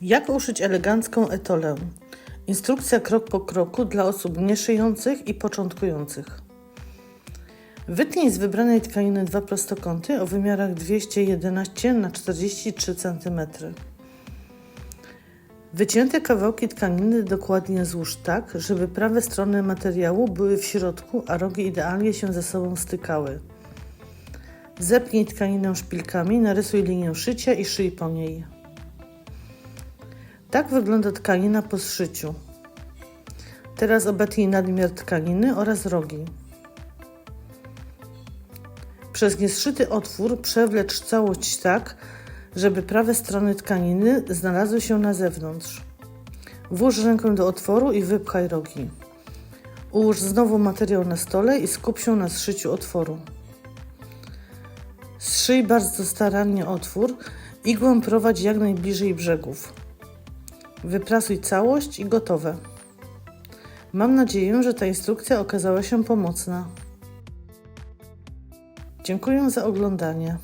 Jak uszyć elegancką etolę? Instrukcja krok po kroku dla osób nieszyjących i początkujących. Wytnij z wybranej tkaniny dwa prostokąty o wymiarach 211 na 43 cm. Wycięte kawałki tkaniny dokładnie złóż tak, żeby prawe strony materiału były w środku, a rogi idealnie się ze sobą stykały. Zepnij tkaninę szpilkami, narysuj linię szycia i szyj po niej. Tak wygląda tkanina po zszyciu. Teraz obetnij nadmiar tkaniny oraz rogi. Przez niezszyty otwór przewlecz całość tak, żeby prawe strony tkaniny znalazły się na zewnątrz. Włóż rękę do otworu i wypchaj rogi. Ułóż znowu materiał na stole i skup się na zszyciu otworu. Zszyj bardzo starannie otwór, igłę prowadź jak najbliżej brzegów. Wyprasuj całość i gotowe. Mam nadzieję, że ta instrukcja okazała się pomocna. Dziękuję za oglądanie.